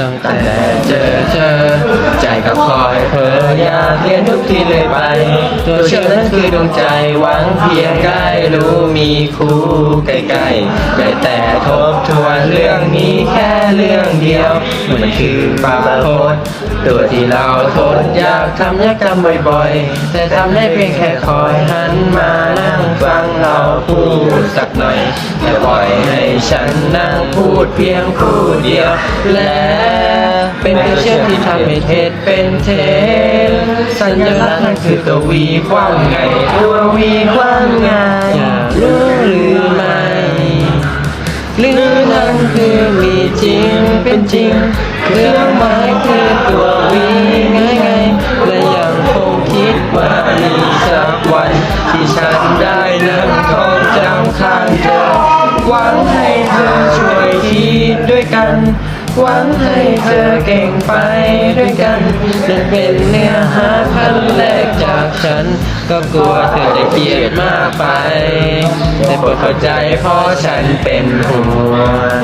ตั้งแต่เจอเธอ ใจก็คอยเพ้ออยากเรียนทุกที่เลยไป ตัวเชื่อนั้นคือดวงใจหวังเพียงใกล้รู้มีคู่ใกล้ๆได้แต่ทบทวนเรื่องนี้แค่เรื่องเดียว มันคือปาโพดตัวที่เราทนอยากทำยากทำบ่อยๆ แต่ทำได้เพียงแค่คอยหันมานั่งฟังเราพูดสักหน่อยแต่ปล่อยให้ฉันนั่งพูดเพียงผู้เดียวและ เป็นตัวเชือมที่ทำให้เท็จเป็นเท็จสัญลักษณ์นั่นคือตัววีความไงตัววีความไงรู้หรือไม่หรือนั่นคือมีจริงเป็นจริงเครื่องหมายคือตัววีง่ายไงและยังคงคิดว่ามีสักวันที่ฉันได้นั่งท่องจำข้างเธอหวังให้เธอช่วยคิดด้วยกัน หวังให้เธอเก่งไปด้วยกันนั่นเป็นเนื้อหาพันแรกจากฉัน ก็กลัวเธอจะเกลียดมากไปแต่โปรดเข้าใจเพราะฉันเป็นห่วง